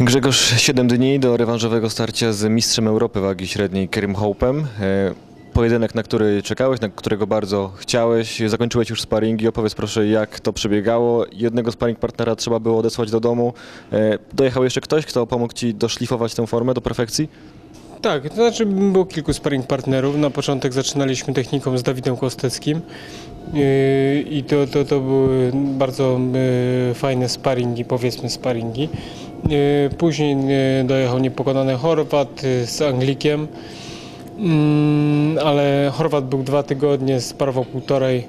Grzegorz, 7 dni do rewanżowego starcia z mistrzem Europy wagi średniej Kerim Hope'em. E, Pojedynek, na który czekałeś, na którego bardzo chciałeś. Zakończyłeś już sparingi. Opowiedz proszę, jak to przebiegało. Jednego sparring partnera trzeba było odesłać do domu. E, Dojechał jeszcze ktoś, kto pomógł Ci doszlifować tę formę do perfekcji? Tak, to znaczy było kilku sparring partnerów. Na początek zaczynaliśmy techniką z Dawidem Kosteckim Yy, i to, to, to były bardzo fajne sparingi, powiedzmy sparingi. Yy, Później yy, dojechał niepokonany Chorwat yy, z Anglikiem, Mm, ale Chorwat był dwa tygodnie, sparował półtorej.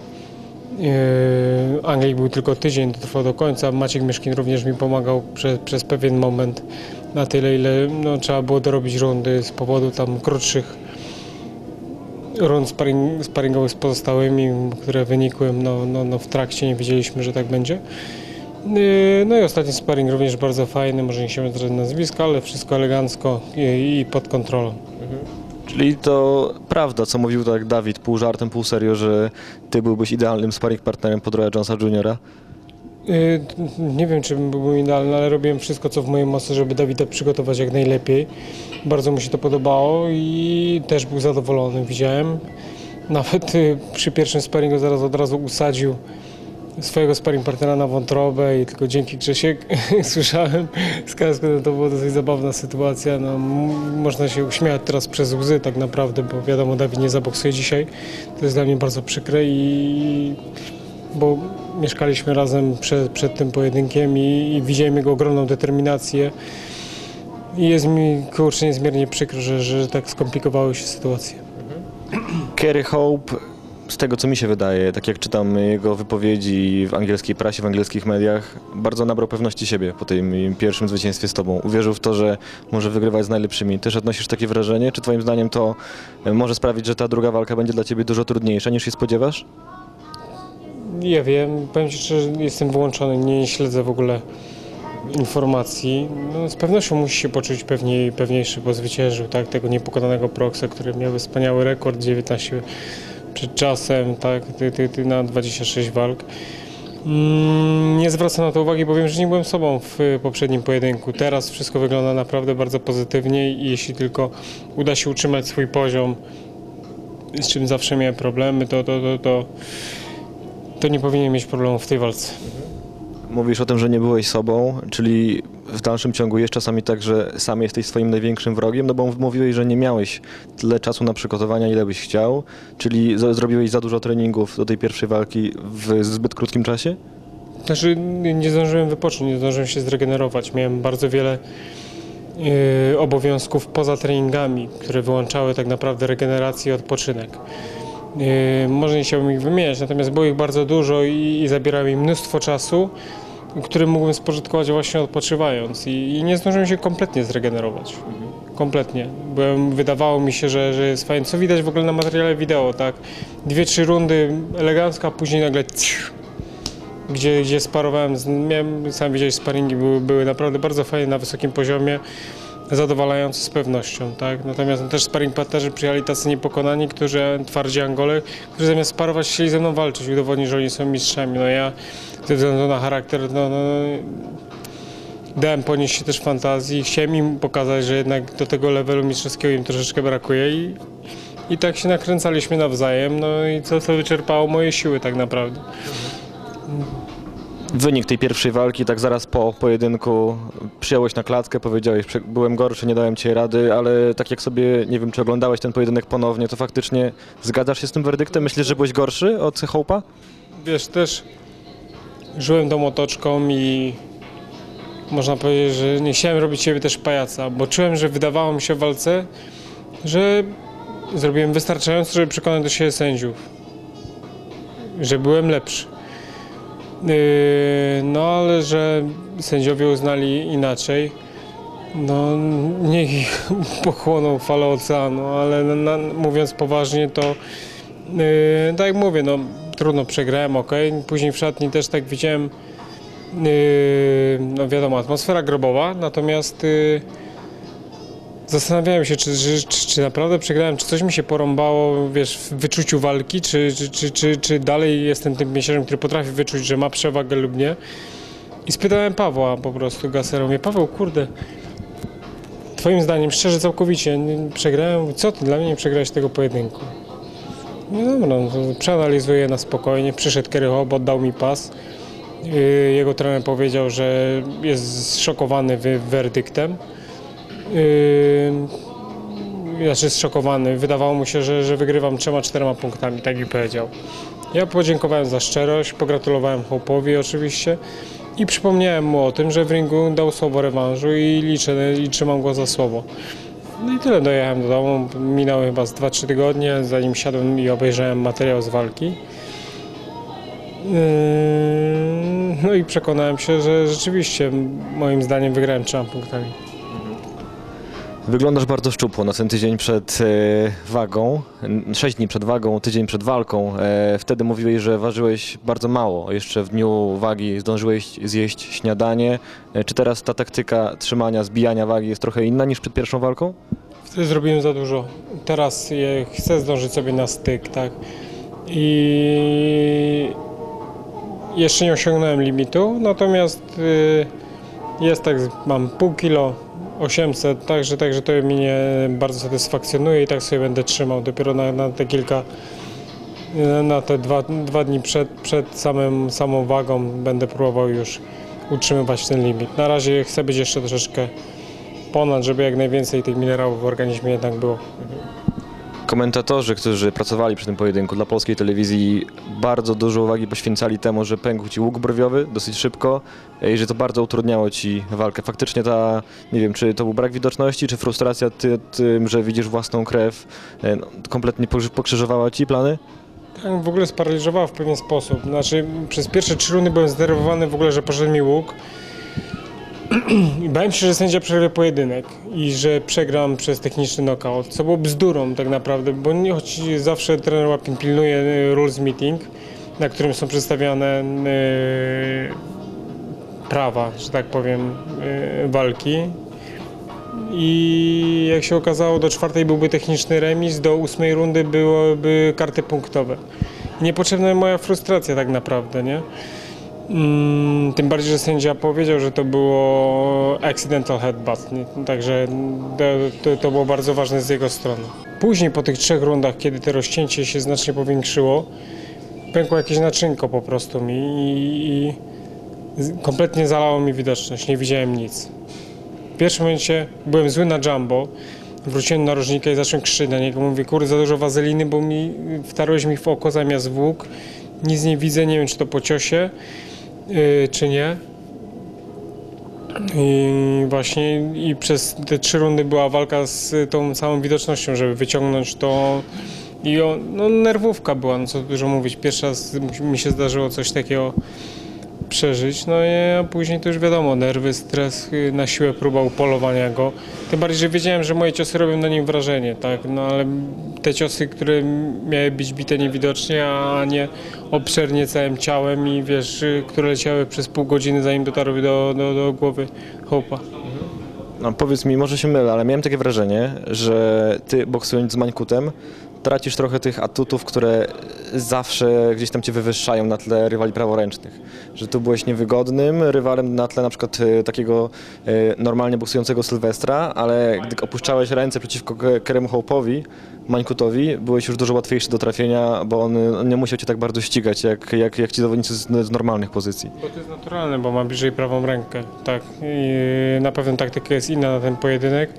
Anglik był tylko tydzień, to trwało do końca. Maciek Mieszkin również mi pomagał prze, przez pewien moment na tyle, ile no, trzeba było dorobić rundy z powodu tam krótszych rund sparing, sparingowych z pozostałymi, które wynikły no, no, no, w trakcie, nie wiedzieliśmy, że tak będzie. Yy, No i ostatni sparring również bardzo fajny, może nie chciałem zdradzić nazwiska, ale wszystko elegancko i, pod kontrolą. Czyli to prawda, co mówił tak Dawid, pół żartem, pół serio, że Ty byłbyś idealnym sparring partnerem pod Roya Jonesa Jr. Yy, Nie wiem, czy bym był idealny, ale robiłem wszystko, co w mojej mocy, żeby Dawida przygotować jak najlepiej. Bardzo mu się to podobało i też był zadowolony, widziałem. Nawet yy, przy pierwszym sparingu zaraz od razu usadził swojego sparring partnera na wątrobę i tylko dzięki Grzesiek słyszałem z Kasku, to była dosyć zabawna sytuacja. No, można się uśmiać teraz przez łzy tak naprawdę, bo wiadomo, Dawid nie zaboksuje dzisiaj. To jest dla mnie bardzo przykre i bo mieszkaliśmy razem przed, przed tym pojedynkiem i, i widziałem jego ogromną determinację. I jest mi kurczę niezmiernie przykro, że, że tak skomplikowały się sytuacje. Kerry Hope, z tego co mi się wydaje, tak jak czytam jego wypowiedzi w angielskiej prasie, w angielskich mediach, bardzo nabrał pewności siebie po tym pierwszym zwycięstwie z tobą. Uwierzył w to, że może wygrywać z najlepszymi. Też odnosisz takie wrażenie? Czy twoim zdaniem to e, może sprawić, że ta druga walka będzie dla ciebie dużo trudniejsza niż się spodziewasz? Nie wiem, powiem Ci, że jestem wyłączony, nie śledzę w ogóle informacji. No, z pewnością musi się poczuć pewniej, pewniejszy, bo zwyciężył tak, tego niepokonanego Proxa, który miał wspaniały rekord, 19 przed czasem, tak, ty, ty, ty na 26 walk. Mm, Nie zwracam na to uwagi, bo wiem, że nie byłem sobą w poprzednim pojedynku. Teraz wszystko wygląda naprawdę bardzo pozytywnie i jeśli tylko uda się utrzymać swój poziom, z czym zawsze miałem problemy, to, to, to, to, to nie powinien mieć problemów w tej walce. Mówisz o tym, że nie byłeś sobą, czyli w dalszym ciągu jest czasami tak, że sam jesteś swoim największym wrogiem, no bo mówiłeś, że nie miałeś tyle czasu na przygotowania, ile byś chciał, czyli zrobiłeś za dużo treningów do tej pierwszej walki w zbyt krótkim czasie? Znaczy, nie zdążyłem wypocząć, nie zdążyłem się zregenerować. Miałem bardzo wiele yy, obowiązków poza treningami, które wyłączały tak naprawdę regenerację i odpoczynek. Yy, może nie chciałbym ich wymieniać, natomiast było ich bardzo dużo i, i zabierały mi mnóstwo czasu, który mógłbym spożytkować właśnie odpoczywając i, i nie zdążyłem się kompletnie zregenerować. Kompletnie. Byłem, wydawało mi się, że, że jest fajnie. Co widać w ogóle na materiale wideo, tak? Dwie, trzy rundy elegancko, a później nagle ciu, gdzie, gdzie sparowałem, z, miałem, sam widziałeś, sparingi były, były naprawdę bardzo fajne na wysokim poziomie, zadowalające z pewnością, tak? Natomiast też sparring partnerzy przyjechali tacy niepokonani, którzy, twardzi Angole, którzy zamiast sparować chcieli ze mną walczyć, udowodnić, że oni są mistrzami. No ja ze względu na charakter, no, no dałem ponieść się też fantazji, chciałem im pokazać, że jednak do tego levelu mistrzowskiego im troszeczkę brakuje i, i tak się nakręcaliśmy nawzajem, no i co, co wyczerpało moje siły tak naprawdę. Wynik tej pierwszej walki, tak zaraz po pojedynku, przyjąłeś na klatkę, powiedziałeś, "Prze- byłem gorszy, nie dałem ci rady, ale tak jak sobie, nie wiem, czy oglądałeś ten pojedynek ponownie, to faktycznie zgadzasz się z tym werdyktem? Myślisz, że byłeś gorszy od Hope'a? Wiesz, też żyłem tą otoczką i można powiedzieć, że nie chciałem robić siebie też pajaca, bo czułem, że wydawało mi się w walce, że zrobiłem wystarczająco, żeby przekonać do siebie sędziów, że byłem lepszy. Yy, No ale że sędziowie uznali inaczej, no niech ich pochłoną falę oceanu, ale na, na, mówiąc poważnie to Yy, tak jak mówię, no trudno przegrałem, ok. Później w szatni też tak widziałem, yy, no wiadomo, atmosfera grobowa, natomiast yy, zastanawiałem się, czy, czy, czy, czy naprawdę przegrałem, czy coś mi się porąbało, wiesz, w wyczuciu walki, czy, czy, czy, czy, dalej jestem tym mięśniarzem, który potrafi wyczuć, że ma przewagę lub nie. I spytałem Pawła po prostu, Gasera, mówię, Paweł, kurde, twoim zdaniem, szczerze, całkowicie, przegrałem, co ty, dla mnie nie przegrałeś tego pojedynku. No dobra, no przeanalizuję na spokojnie, przyszedł Kerry Hobb, oddał mi pas. Yy, Jego trener powiedział, że jest zszokowany werdyktem. Yy, Znaczy zszokowany, wydawało mu się, że, że wygrywam trzema, czterema punktami, tak mi powiedział. Ja podziękowałem za szczerość, pogratulowałem Hope'owi oczywiście i przypomniałem mu o tym, że w ringu dał słowo rewanżu i liczę, i trzymam go za słowo. No i tyle, dojechałem do domu, minęły chyba z 2-3 tygodnie, zanim siadłem i obejrzałem materiał z walki. No i przekonałem się, że rzeczywiście moim zdaniem wygrałem trzema punktami. Wyglądasz bardzo szczupło na ten tydzień przed e, wagą, sześć dni przed wagą, tydzień przed walką. E, wtedy mówiłeś, że ważyłeś bardzo mało. Jeszcze w dniu wagi zdążyłeś zjeść śniadanie. E, czy teraz ta taktyka trzymania, zbijania wagi jest trochę inna niż przed pierwszą walką? Wtedy zrobiłem za dużo. Teraz chcę zdążyć sobie na styk, tak? I jeszcze nie osiągnąłem limitu, natomiast y, jest tak, mam pół kilo, 800, także, także to mnie bardzo satysfakcjonuje i tak sobie będę trzymał. Dopiero na, na te kilka, na te dwa, dwa dni przed, przed samym, samą wagą będę próbował już utrzymywać ten limit. Na razie chcę być jeszcze troszeczkę ponad, żeby jak najwięcej tych minerałów w organizmie jednak było. Komentatorzy, którzy pracowali przy tym pojedynku dla polskiej telewizji, bardzo dużo uwagi poświęcali temu, że pękł ci łuk brwiowy dosyć szybko i że to bardzo utrudniało ci walkę. Faktycznie ta, nie wiem, czy to był brak widoczności, czy frustracja ty, tym, że widzisz własną krew, e, no, kompletnie pokrzyż- pokrzyżowała ci plany? Tak, w ogóle sparaliżowała w pewien sposób. Znaczy, przez pierwsze trzy rundy byłem zdenerwowany w ogóle, że poszedł mi łuk. Bałem się, że sędzia przerwie pojedynek i że przegram przez techniczny knockout, co było bzdurą tak naprawdę, bo nie, choć zawsze trener Łapin pilnuje y, rules meeting, na którym są przedstawiane y, prawa, że tak powiem, y, walki. I jak się okazało, do czwartej byłby techniczny remis, do ósmej rundy byłyby karty punktowe. Niepotrzebna moja frustracja tak naprawdę, nie? Mm, tym bardziej, że sędzia powiedział, że to było accidental headbutt, także to, to, to było bardzo ważne z jego strony. Później po tych trzech rundach, kiedy to rozcięcie się znacznie powiększyło, pękło jakieś naczynko po prostu mi i, i kompletnie zalało mi widoczność, nie widziałem nic. W pierwszym momencie byłem zły na Jumbo, wróciłem na rożnika i zacząłem krzyczeć na niego. Mówię, kurde, za dużo wazeliny, bo mi wtarłeś mi w oko zamiast w łuk. Nic nie widzę, nie wiem czy to po ciosie, czy nie. I właśnie i przez te trzy rundy była walka z tą samą widocznością, żeby wyciągnąć to. I o, no, nerwówka była, no co dużo mówić. Pierwszy raz mi się zdarzyło coś takiego przeżyć, no i później to już wiadomo, nerwy, stres, y, na siłę próba upolowania go. Tym bardziej, że wiedziałem, że moje ciosy robią na nim wrażenie, tak, no ale te ciosy, które miały być bite niewidocznie, a nie obszernie całym ciałem i wiesz, y, które leciały przez pół godziny zanim dotarły do, do, do głowy Hope'a. No, powiedz mi, może się mylę, ale miałem takie wrażenie, że ty boksując z Mańkutem tracisz trochę tych atutów, które zawsze gdzieś tam cię wywyższają na tle rywali praworęcznych. Że tu byłeś niewygodnym rywalem na tle na przykład e, takiego e, normalnie boksującego Sylwestra, ale gdy opuszczałeś ręce przeciwko Ke- Keremu Hope'owi, Mańkutowi, byłeś już dużo łatwiejszy do trafienia, bo on, nie musiał cię tak bardzo ścigać, jak, jak, jak ci zawodnicy z, z normalnych pozycji. Bo to jest naturalne, bo ma bliżej prawą rękę, tak. I na pewno taktyka jest inna na ten pojedynek,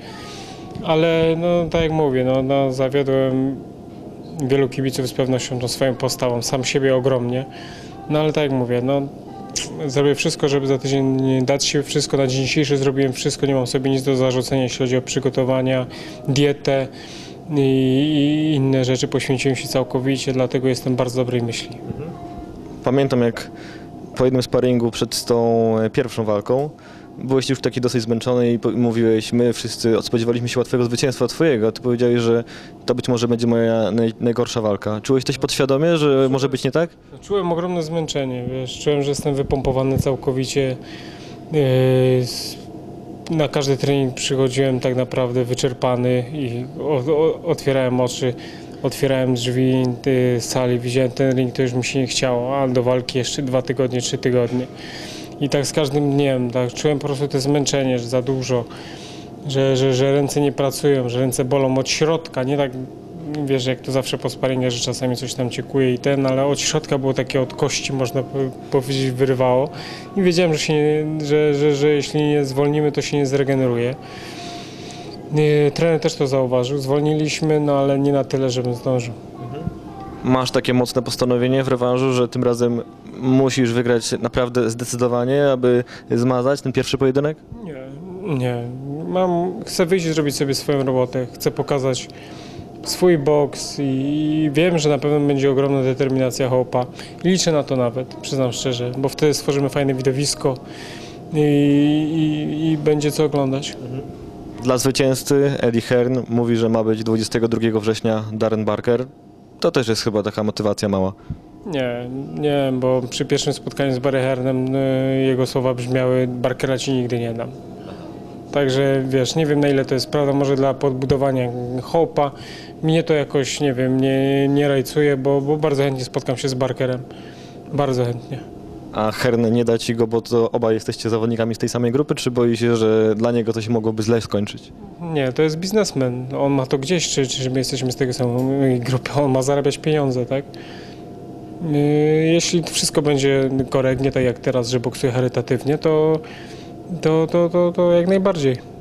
ale no tak jak mówię, no, no zawiodłem wielu kibiców z pewnością tą swoją postawą, sam siebie ogromnie, no ale tak jak mówię, no zrobię wszystko, żeby za tydzień dać się wszystko, na dzień dzisiejszy. Zrobiłem wszystko, nie mam sobie nic do zarzucenia, jeśli chodzi o przygotowania, dietę i, inne rzeczy, poświęciłem się całkowicie, dlatego jestem bardzo dobrej myśli. Pamiętam jak po jednym sparingu przed tą e, pierwszą walką byłeś już taki dosyć zmęczony i mówiłeś, my wszyscy spodziewaliśmy się łatwego zwycięstwa twojego, ty powiedziałeś, że to być może będzie moja naj, najgorsza walka. Czułeś coś podświadomie, że może być nie tak? Czułem ogromne zmęczenie, wiesz, czułem, że jestem wypompowany całkowicie. Yy, Na każdy trening przychodziłem tak naprawdę wyczerpany i otwierałem oczy, otwierałem drzwi y, sali, widziałem ten ring, to już mi się nie chciało, a do walki jeszcze dwa tygodnie, trzy tygodnie. I tak z każdym dniem, tak, czułem po prostu to zmęczenie, że za dużo. że, że, że ręce nie pracują, że ręce bolą od środka, nie tak, wiesz, jak to zawsze po sparingach, że czasami coś tam ciekuje i ten, ale od środka było takie od kości, można po- powiedzieć, wyrywało i wiedziałem, że, się nie, że, że, że jeśli nie zwolnimy, to się nie zregeneruje. Trener też to zauważył, zwolniliśmy, no ale nie na tyle, żebym zdążył. Masz takie mocne postanowienie w rewanżu, że tym razem musisz wygrać naprawdę zdecydowanie, aby zmazać ten pierwszy pojedynek? Nie, nie. Mam, chcę wyjść i zrobić sobie swoją robotę. Chcę pokazać swój boks i, i wiem, że na pewno będzie ogromna determinacja Hope'a. I liczę na to nawet, przyznam szczerze, bo wtedy stworzymy fajne widowisko i, i, i będzie co oglądać. Dla zwycięzcy Eddie Hearn mówi, że ma być 22 września Darren Barker. To też jest chyba taka motywacja mała. Nie, nie, bo przy pierwszym spotkaniu z Barry y, jego słowa brzmiały Barkera ci nigdy nie dam. Także wiesz, nie wiem na ile to jest prawda, może dla podbudowania Hope'a. Mnie to jakoś, nie wiem, nie, nie rajcuje, bo, bo bardzo chętnie spotkam się z Barkerem. Bardzo chętnie. A Hearn nie da ci go, bo to obaj jesteście zawodnikami z tej samej grupy, czy boi się, że dla niego to się mogłoby źle skończyć? Nie, to jest biznesmen. On ma to gdzieś, czy, czy my jesteśmy z tej samej grupy, on ma zarabiać pieniądze, tak? Yy, Jeśli wszystko będzie korektnie, tak jak teraz, że boksuje charytatywnie, to, to, to, to, to jak najbardziej.